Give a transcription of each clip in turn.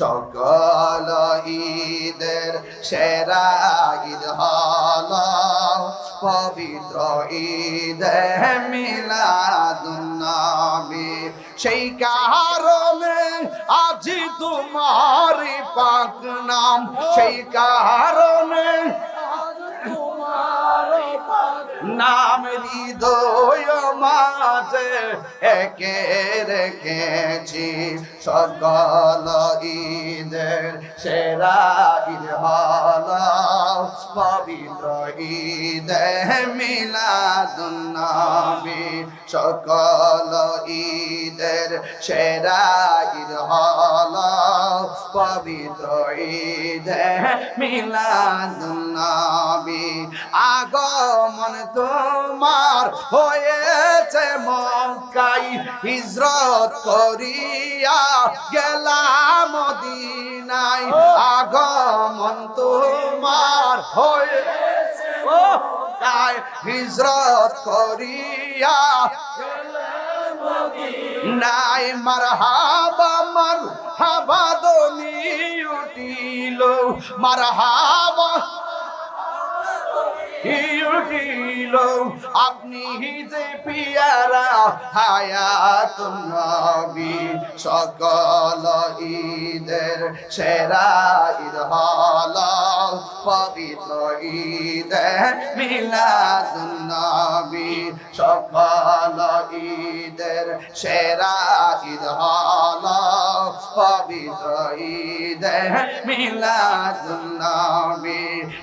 সকল ঈদের সেরা ঈদ হল পবিত্র ঈদ মিলাদুন্নবী। সেই কারণে আজ তোমার পাক নাম। সেই কারণে নাম হৃদয় মাঝে একে রেখেছি সকল ঈদের সেরা ঈদ হল পবিত্র ঈদ মিলাদুন্নবী। সকল ঈদের সেরা ঈদ হল পবিত্র ঈদ মিলাদুন্নবী। আগমন তোমার হয়েছে মক্কাই হিজরত করিয়া গেলাম মদিনায়। আগমন তোমার হয়েছে মক্কাই হিজরত করিয়া নাই মার হাবা মার হাবা দনি উঠিল। মার হাবা আপনি যে পিয়ারা, হায়াত নবী, সকল ঈদের সেরা ঈদ হল পবিত্র ঈদ মিলাদ নবী, সকল ঈদের সেরা ঈদ হল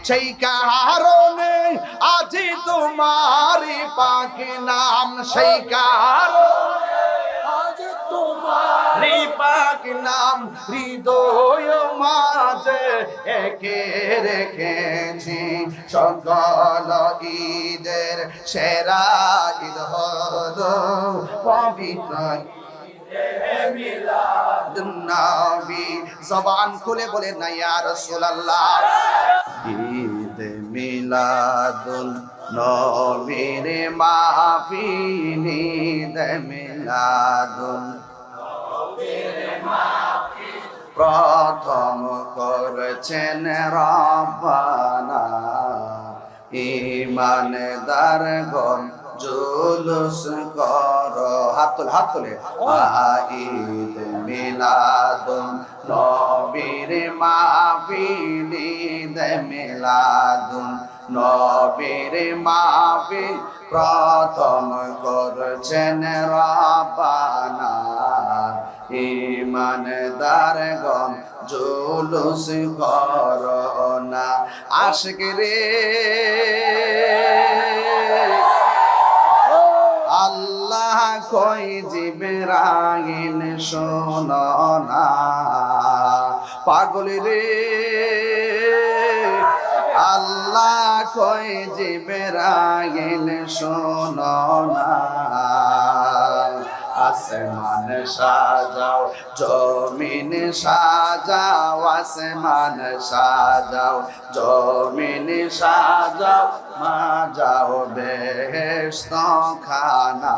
সেই কারণে আজি তোমারি পাখি নাম, সেই কারণে পাক নাম, হৃদয় মাঝে একে রেখেছি। সকল ঈদের সেরা ঈদ হল পবিত্র নবী জবান খুলে বলে, না ইয়া রাসূলুল্লাহ। ঈদ মিলাদুল নবীর মাহফিল, ঈদ মিলাদুল প্রথম করেছেন রব্বানা। ইমানদার জুলুস কর। হাত তোলে হাত তোলে। ঈদ মিলাদুন নবীর মাহফিল ঈদ মিলাদুন নবীর মাহফিল প্রথম করছেন রব্বানা। ইমানদার গম জুলুস করোনা আশিক রে আল্লাহ কই জিবরাইল শোনো না। পাগল রে। আল্লাহ কই জিবরাইল শোনো না। আসমান সাজাও, জমিন সাজাও আসমান সাজাও, জমিন সাজাও মা যাও বেহেস্ত খানা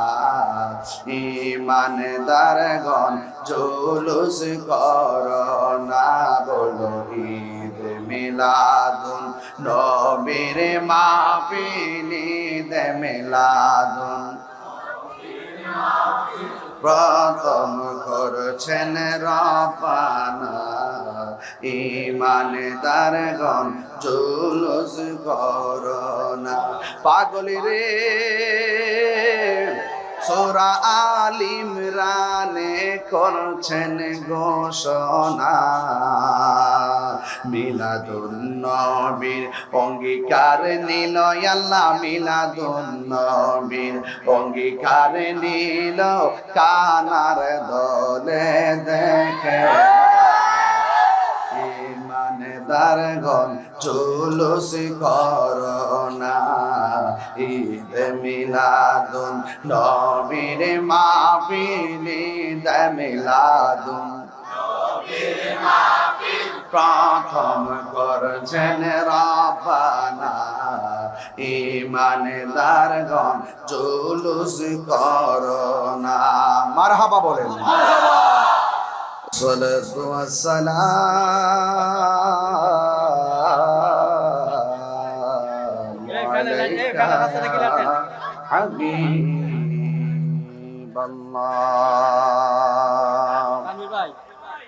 ইমানদার গণ জুলুস করোনা বলো ঈদ মিলাদুন, নবীর মাহফিল ঈদ মিলাদুন। প্রথম করছেন রপানা ইমানদার গণ জুলুস করোনা। পাগল রে সোরা আলিম রানে করছেন ঘোষণা। মিলাদুন নবীর অঙ্গীকার নিল আল্লাহ মিলাদুন নবীর অঙ্গীকার নিল কানার দলে দেখে। ইমানদার গণ জুলুস করোনা ঈদ মিলাদুন নবীর মাহফিল, ঈদ মিলাদুন প্রথম করছেন রাবানা ইমানদার গণ জুলুস করোনা মারহাবা বলেন। সালাতু আসসালাম। আলাইকা হাবিবাল্লাহ।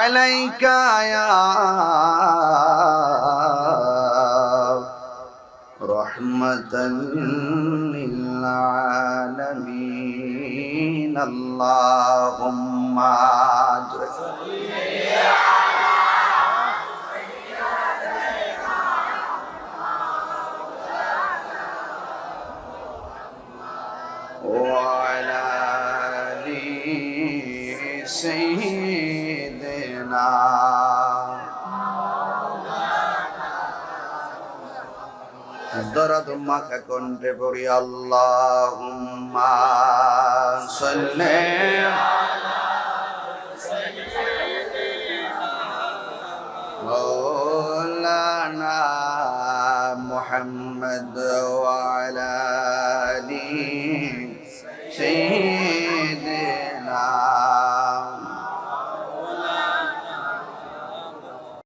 عليك يا رحمة للعالمين. اللهم وعلى آل سيدنا দরদ মাকে কণ্ঠে পড়ি আল্লাহুম্মা সাল্লি مولانا محمد وعلى آله سيدنا